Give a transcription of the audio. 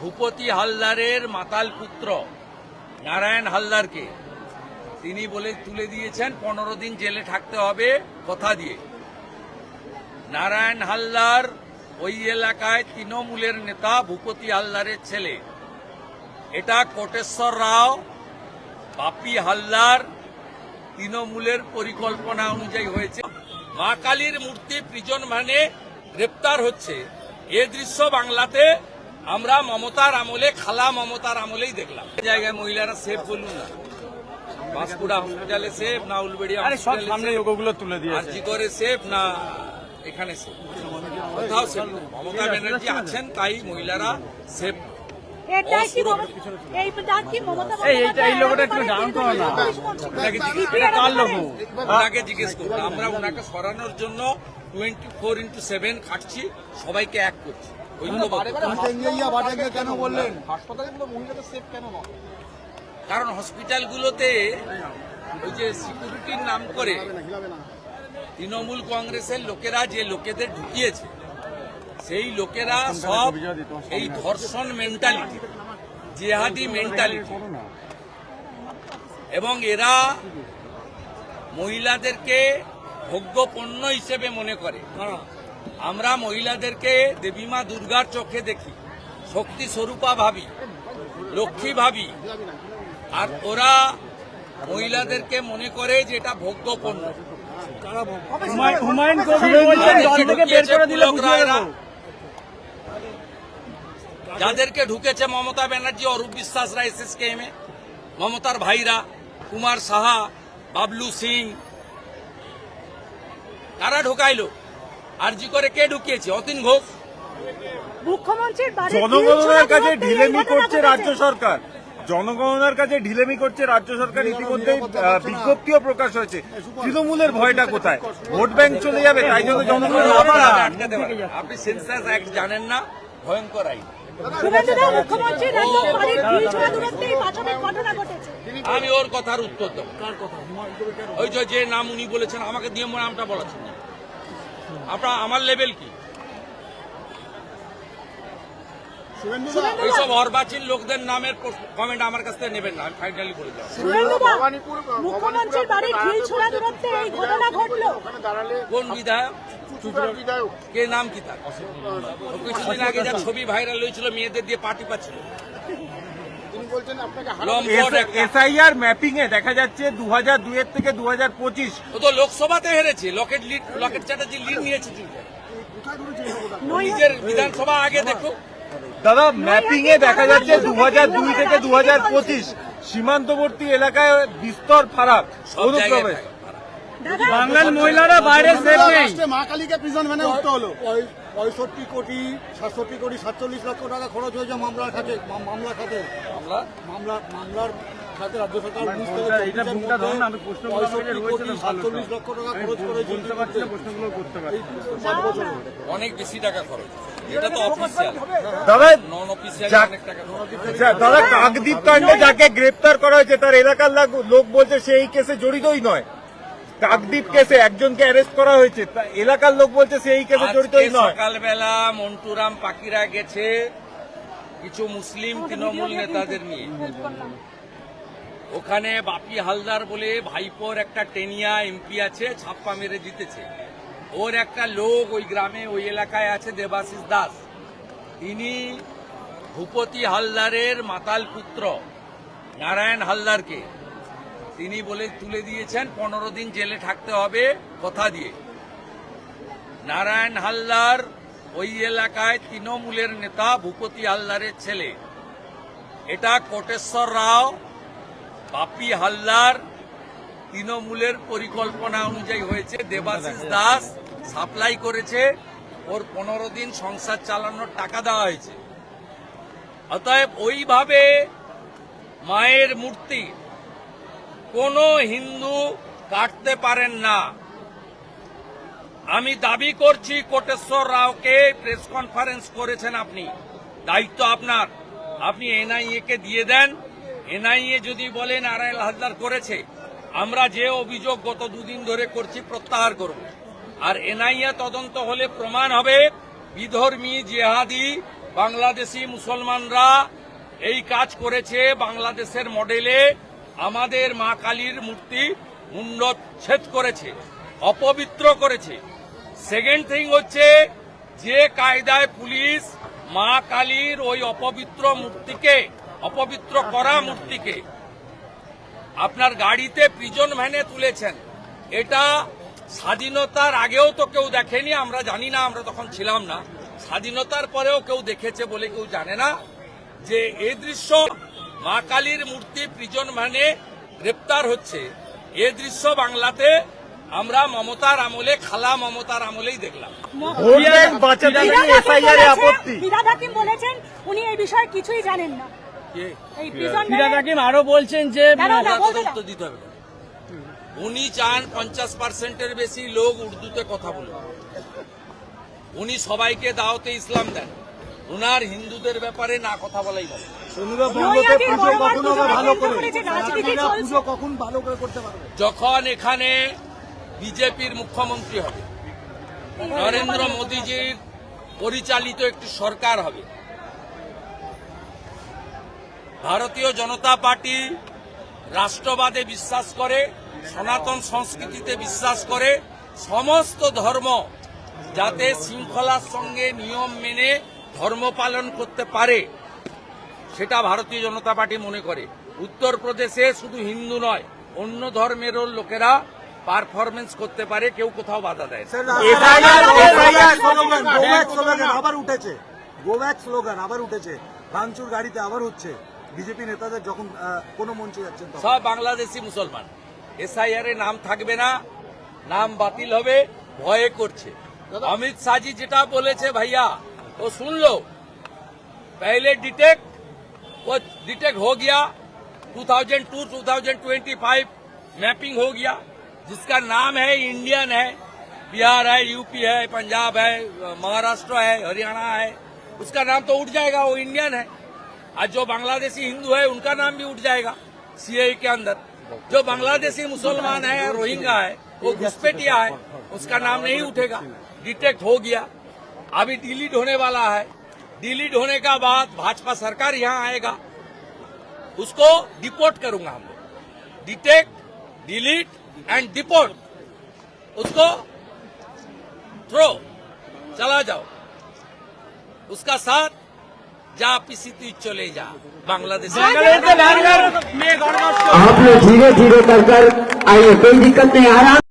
ভূপতি হালদারের মাতাল পুত্র, নারায়ণ হালদারকে। তিনি বলে তুলে দিয়েছেন, পনেরো দিন জেলে থাকতে হবে, কথা দিয়ে। নারায়ণ হালদার ওই এলাকায় তৃণমূলের নেতা, ভূপতি হালদারের ছেলে। এটা কোটেশ্বর রাও, বাপি হালদার, তৃণমূলের পরিকল্পনা অনুযায়ী হয়েছে। মা কালীর মূর্তি প্রিজন ভ্যানে গ্রেপ্তার হচ্ছে। এ দৃশ্য বাংলাতে আমরা মমতার আমলে খালা মমতার আমলেই দেখলাম। এই জায়গায় মহিলারা সেফ বলুন না। বাঁশকুড়া হসপিটালে সেফ না উলবেড়িয়া সামনে লোকগুলো তুলে দিয়েছে। আরজি করে সেফ না এখানে সেফ কোথাও সেফ মমতা ব্যানার্জি আছেন তাই মহিলারা সেফ আমরা ওনাকে সরানোর জন্য টোয়েন্টি ফোর ইন্টু সেভেন খাটছি। সবাইকে এক করছি। চেঞ্জাইয়া বাটাকে কেন কারণ হসপিটালগুলোতে ওই যে সিকিউরিটির নাম করে তৃণমূল কংগ্রেসের লোকেরা যে লোকেদের ঢুকিয়েছে সেই লোকেরা সব এই ধর্ষণ মেন্টালিটি জেহাদি মেন্টালিটি এবং এরা মহিলাদেরকে ভোগ্য পণ্য হিসেবে মনে করে। আমরা মহিলাদেরকে দেবীমা দুর্গার চোখে দেখি শক্তি স্বরূপা ভাবি লক্ষ্মী ভাবি। আর ওরা মহিলাদেরকে মনে করে যে এটা ভোগ্য পণ্য যাদেরকে ঢুকেছে মমতা ব্যানার্জি অরূপ বিশ্বাস বিশ্বাসরা এসএসকেএম এ মমতার ভাইরা কুমার সাহা বাবলু সিং। কারা ঢুকাইলো? আরজি করে কে ঢুকিয়েছে? অতীন ঘোষ। মুখ্যমন্ত্রীর বাড়ি জনগণনার কাছে ঢিলেমি করছে রাজ্য সরকার। জনগণনার কাছে ঢিলেমি করছে রাজ্য সরকার ইতিমধ্যে বিজ্ঞপ্তিও প্রকাশ হয়েছে। তৃণমূলের ভয়টা কোথায়? ভোট ব্যাংক চলে যাবে তাই জন্য জনগণ। আপনি সেন্সাস অ্যাক্ট জানেন না ভয়ঙ্কর আইন। আমি ওর কথার উত্তর দেবো। ওই যে নাম উনি বলেছেন আমাকে দিয়ে মনে নামটা না আপনার আমার লেভেল কি? এইসব অর্বাচীন লোকদের নামের কমেন্ট আমার কাছ থেকে নেবেন না আমি ফাইনালি বলে যাব মুখ্যমন্ত্রীর বাড়ির ঢিল ছোড়া দূরত্বে এই ঘটনা ঘটলো। কোন বিধায়ক? বিধায়ক। কে নাম কি তার? কিছুদিন আগে যা ছবি ভাইরাল হয়েছিল মেয়েদের দিয়ে পার্টি পাচ্ছিল। এসআইআর ম্যাপিং এ দেখা যাচ্ছে দু হাজার দুইয়ের থেকে দু হাজার পঁচিশ। ও তো লোকসভাতে হেরেছে। লকেট লিড লকেট চ্যাটার্জি লিড নিয়েছে নিজের বিধানসভা আগে দেখো। দাদা ম্যাপিং এ দেখা যাচ্ছে দু হাজার দুই থেকে দু হাজার পঁচিশ। সীমান্তবর্তী এলাকায় বিস্তর ফারাক অনুপ্রবেশ। বাংলার মহিলারা বাইরে সেফ নেই। মা কালীকে প্রিজন ভ্যানে উঠতে হলো। পঁয়ষট্টি কোটি সাতষট্টি কোটি সাতচল্লিশ লক্ষ টাকা খরচ হয়েছে মামলার খাতে মামলার খাতে। আমরা মামলা মামলার খাতে রাজ্য সরকার উনিশ কোটি সাতচল্লিশ লক্ষ টাকা খরচ করেছে অনেক বেশি টাকা খরচ এটা তো অফিসিয়াল দাদা নন অফিসিয়াল আচ্ছা, দাদা কাকদ্বীপ কাণ্ডে যাকে গ্রেপ্তার করা হয়েছে তার এলাকার লোক বলছে সেই কেসে জড়িতই নয়। কাকদ্বীপ কেসে একজনকে অ্যারেস্ট করা হয়েছে। এলাকার লোক বলছে সে এই কেসে জড়িতই নয়। সকালবেলা মন্টুরাম পাকিরা গেছে কিছু মুসলিম তৃণমূল নেতাদের নিয়ে। ওখানে বাপি হালদার বলে ভাইপোর একটা টেনিয়া এমপি আছে ছাপ্পা মেরে জিতেছে। ওর একটা লোক ওই গ্রামে ওই এলাকায় আছে দেবাশিস দাস। তিনি ভূপতি হালদারের মাতাল পুত্র নারায়ণ হালদারকে। তিনি বলে তুলে দিয়েছেন, পনেরো দিন জেলে থাকতে হবে কথা দিয়ে। নারায়ণ হালদার ওই এলাকায় তৃণমূলের নেতা, ভূপতি হালদারের ছেলে। এটা কোটেশ্বর রাও, বাপি হালদার, তৃণমূলের পরিকল্পনা অনুযায়ী হয়েছে। দেবাশিস দাস সাপ্লাই করেছে, ওর পনেরো দিন সংসার চালানোর টাকা দেওয়া হয়েছে। অতএব ওইভাবে মায়ের মূর্তি কোনো হিন্দু কাটতে পারেন না। আমি দাবি করছি, কোটেশ্বর রাওকে প্রেস কনফারেন্স করেছেন আপনি। দায়িত্ব আপনার। আপনি এনআইএ কে দিয়ে দেন। এনআইএ যদি বলে নারায়ণ হালদার করেছে, আমরা যে অভিযোগ গত দুদিন ধরে করছি প্রত্যাহার করব। আর এনআইএ তদন্ত হলে প্রমাণ হবে, বিধর্মী, জেহাদি, বাংলাদেশি মুসলমানরা এই কাজ করেছে বাংলাদেশের মডেলে আমাদের মা কালীর মূর্তি মুন্ডচ্ছেদ করেছে, অপবিত্র করেছে। সেকেন্ড থিং হচ্ছে, যে কায়দায় পুলিশ মা কালীর ওই অপবিত্র মূর্তিকে, অপবিত্র করা মূর্তিকে আপনার গাড়িতে প্রিজন ভ্যানে তুলেছেন। এটা স্বাধীনতার আগেও তো কেউ দেখেনি, আমরা জানি না, আমরা তখন ছিলাম না। স্বাধীনতার পরেও কেউ দেখেছে বলে কেউ জানে না। যে এই দৃশ্য মা কালীর মূর্তি প্রিজন ভ্যানে গ্রেপ্তার হচ্ছে। এ দৃশ্য বাংলাতে আমরা মমতার আমলে খালা মমতার আমলেই দেখলাম। বলেছেন- উনি এই বিষয়ে কিছুই জানেন না। আরও বলছেন যে। দিতে হবে। উনি চান পঞ্চাশ পার্সেন্টের বেশি লোক উর্দুতে কথা বলুন উনি সবাইকে দাওতে ইসলাম দেন। উনার হিন্দুদের ব্যাপারে না কথা বলাই ভালো যখন এখানে বিজেপির মুখ্যমন্ত্রী হবে নরেন্দ্র মোদীজির পরিচালিত একটি সরকার হবে ভারতীয় জনতা পার্টি রাষ্ট্রবাদে বিশ্বাস করে সনাতন সংস্কৃতিতে বিশ্বাস করে সমস্ত ধর্ম যাতে শৃঙ্খলার সঙ্গে নিয়ম মেনে ধর্ম পালন করতে পারে সেটা ভারতীয় জনতা পার্টি মনে করে। উত্তরপ্রদেশে শুধু হিন্দু নয় অন্য ধর্মেরও লোকেরা পারফরমেন্স করতে পারে কেউ কোথাও বাধা দেয় আবার উঠেছে। গোব্যাক স্লোগান আবার উঠেছে। ভাঙচুর গাড়িতে আবার হচ্ছে। বিজেপি নেতাদের যখন কোনো মঞ্চে যাচ্ছেন সব বাংলাদেশি মুসলমান। এসআইআর এ নাম থাকবে না নাম বাতিল হবে ভয়ে করছে। অমিত শাহজি যেটা বলেছে ভাইয়া ও सुन लो। पहले डिटेक्ट वो डिटेक्ट हो गया। 2002 2025 मैपिंग हो गया। जिसका नाम है इंडियन है, बिहार है यूपी है, पंजाब है, महाराष्ट्र है, हरियाणा है। उसका नाम तो उठ जाएगा, वो इंडियन है। आज जो बांग्लादेशी हिंदू है, उनका नाम भी उठ जाएगा सीए के अंदर। जो बांग्लादेशी मुसलमान है रोहिंगा है, वो घुसपैठिया है, उसका नाम नहीं उठेगा। डिटेक्ट हो गया। अभी डिलीट होने वाला है डिलीट होने का बाद भाजपा सरकार यहाँ आएगा उसको डिपोर्ट करूंगा हम लोग डिटेक्ट डिलीट एंड डिपोर्ट उसको थ्रो चला जाओ उसका साथ जा पिसी तू चले जा बांग्लादेश বাংলাদেশে বাংলার মেয়ে গণমাধ্যম आप लोग धीरे धीरे कर कर आइए कोई दिक्कत नहीं आराम